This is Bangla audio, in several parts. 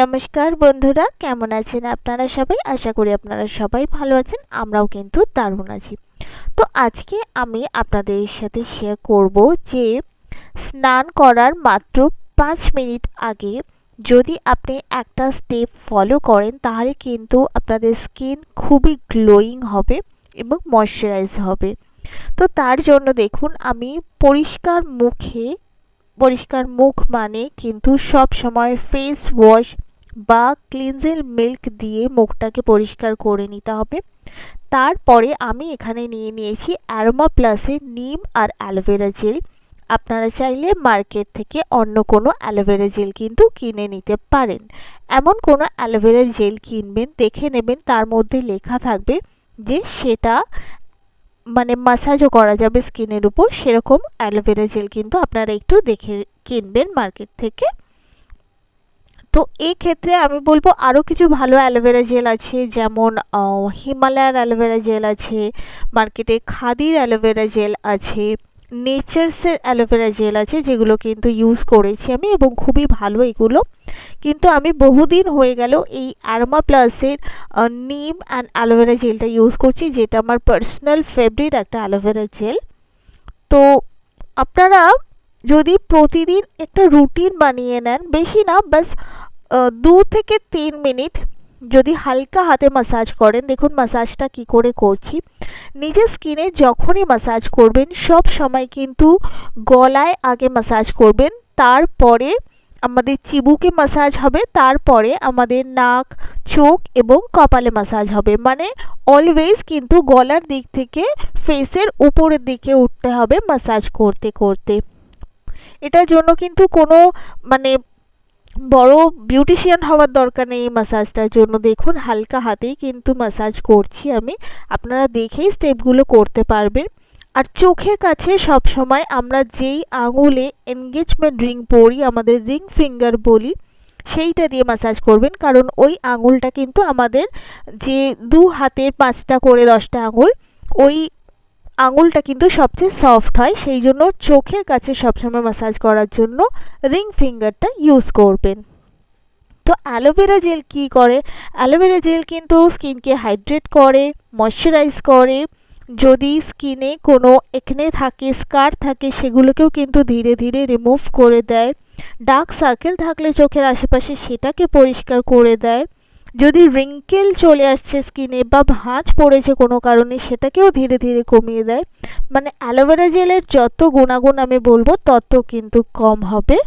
নমস্কার বন্ধুরা, কেমন আছেন আপনারা সবাই? আশা করি আপনারা সবাই ভালো আছেন, আমরাও কিন্তু দারুণ আছি। তো আজকে আমি আপনাদের সাথে শেয়ার করব যে, স্নান করার মাত্র পাঁচ মিনিট আগে যদি আপনি একটা স্টেপ ফলো করেন, তাহলে কিন্তু আপনাদের স্কিন খুবই গ্লোয়িং হবে এবং ময়শ্চারাইজ হবে। তো তার জন্য দেখুন, আমি পরিষ্কার মুখে পরিষ্কার মুখ মানে কিন্তু সব সময় ফেস ওয়াশ বা ক্লিনজেল মিল্ক দিয়ে মুখটাকে পরিষ্কার করে নিতে হবে। তারপরে আমি এখানে নিয়ে নিয়েছি অ্যারোমা প্লাসের নিম আর অ্যালোভেরা জেল আপনারা চাইলে মার্কেট থেকে অন্য কোনো অ্যালোভেরা জেল কিন্তু কিনে নিতে পারেন। এমন কোনো অ্যালোভেরা জেল কিনবেন, দেখে নেবেন, তার মধ্যে লেখা থাকবে যে সেটা মানে মাসাজও করা যাবে স্কিনের উপর, সেরকম অ্যালোভেরা জেল কিন্তু আপনারা একটু দেখে কিনবেন মার্কেট থেকে। তো এই ক্ষেত্রে আমি বলব আরও কিছু ভালো অ্যালোভেরা জেল আছে, যেমন হিমালয়ার অ্যালোভেরা জেল আছে মার্কেটে খাদির অ্যালোভেরা জেল আছে। নেচার্সের অ্যালোভেরা জেল আছে, যেগুলো কিন্তু ইউজ করেছি আমি এবং খুবই ভালো এগুলো। কিন্তু আমি বহুদিন হয়ে গেল এই অ্যারোমা প্লাসের নিম অ্যান্ড অ্যালোভেরা জেলটা ইউজ করছি, যেটা আমার পার্সোনাল ফেভারিট একটা অ্যালোভেরা জেল তো আপনারা যদি প্রতিদিন একটা রুটিন বানিয়ে নেন, বেশি না, বাস দু থেকে তিন মিনিট যদি হালকা হাতে মাসাজ করেন, দেখুন মাসাজটা কি করে করছি। নিজের স্কিনে যখনই মাসাজ করবেন, সব সময় কিন্তু গলায় আগে মাসাজ করবেন, তারপরে আমাদের চিবুকে মাসাজ হবে, তারপরে আমাদের নাক, চোখ এবং কপালে মাসাজ হবে। মানে অলওয়েজ কিন্তু গলার দিক থেকে ফেসের উপরের দিকে উঠতে হবে মাসাজ করতে করতে। এটার জন্য কিন্তু কোনো মানে বড় বিউটিশিয়ান হওয়ার দরকার নেই এই মাসাজটার জন্য। দেখুন, হালকা হাতেই কিন্তু মাসাজ করছি আমি। আপনারা দেখেই স্টেপগুলো করতে পারবেন। আর চোখের কাছে সব সময় আমরা যেই আঙুলে এনগেজমেন্ট রিং পরি, আমাদের রিং ফিঙ্গার বলি, সেইটা দিয়ে মাসাজ করবেন। কারণ ওই আঙুলটা কিন্তু আমাদের যে দু হাতের পাঁচটা করে দশটা আঙুল, ওই আঙুলটা কিন্তু সবচেয়ে সফট হয় সেই জন্য চোখের কাছে সবসময় মাসাজ করার জন্য রিং ফিঙ্গারটা ইউজ করবেন। তো অ্যালোভেরা জেল কি করে? অ্যালোভেরা জেল কিন্তু স্কিনকে হাইড্রেট করে ময়শ্চারাইজ করে। যদি স্কিনে কোনো এখানে থাকে স্কার থাকে, সেগুলোকেও কিন্তু ধীরে ধীরে রিমুভ করে দেয়। ডার্ক সার্কেল থাকলে চোখের আশেপাশে সেটাকে পরিষ্কার করে দেয়। যদি রিঙ্কেল চলে আসছে স্কিনে বা ভাঁজ পড়েছে কোনো কারণে, সেটাকেও ধীরে ধীরে কমিয়ে দেয়। মানে অ্যালোভেরা জেলের যত গুণাগুণ আমি বলব, তত কিন্তু কম হবে।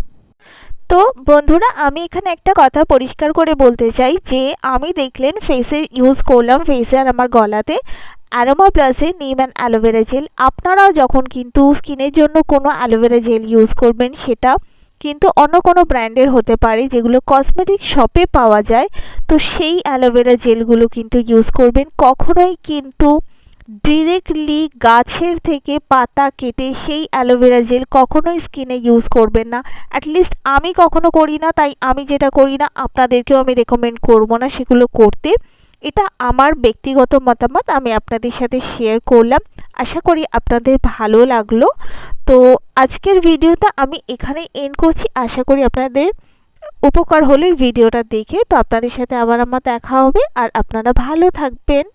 তো বন্ধুরা, আমি এখানে একটা কথা পরিষ্কার করে বলতে চাই যে, আমি দেখলেন ফেসে ইউজ করলাম ফেসে আর আমার গলাতে অ্যারোমা প্লাসে নিম অ্যান্ড অ্যালোভেরা জেল আপনারাও যখন কিন্তু স্কিনের জন্য কোনো অ্যালোভেরা জেল ইউজ করবেন, সেটা কিন্তু অন্য কোনো ব্র্যান্ডের হতে পারে যেগুলো কসমেটিক শপে পাওয়া যায়। তো সেই অ্যালোভেরা জেলগুলো কিন্তু ইউজ করবেন। কখনোই কিন্তু ডিরেক্টলি গাছের থেকে পাতা কেটে সেই অ্যালোভেরা জেল কখনোই স্কিনে ইউজ করবেন না। অ্যাটলিস্ট আমি কখনো করি না, তাই আমি যেটা করি না, আপনাদেরকেও আমি রেকমেন্ড করব না সেগুলো করতে। এটা আমার ব্যক্তিগত মতামত, আমি আপনাদের সাথে শেয়ার করলাম। আশা করি আপনাদের ভালো লাগল। তো আজকের ভিডিওটা আমি এখানে এন্ড করছি। আশা করি আপনাদের উপকার হলো ভিডিওটা দেখে তো আপনাদের সাথে আবার আমার দেখা হবে। আর আপনারা ভালো থাকবেন।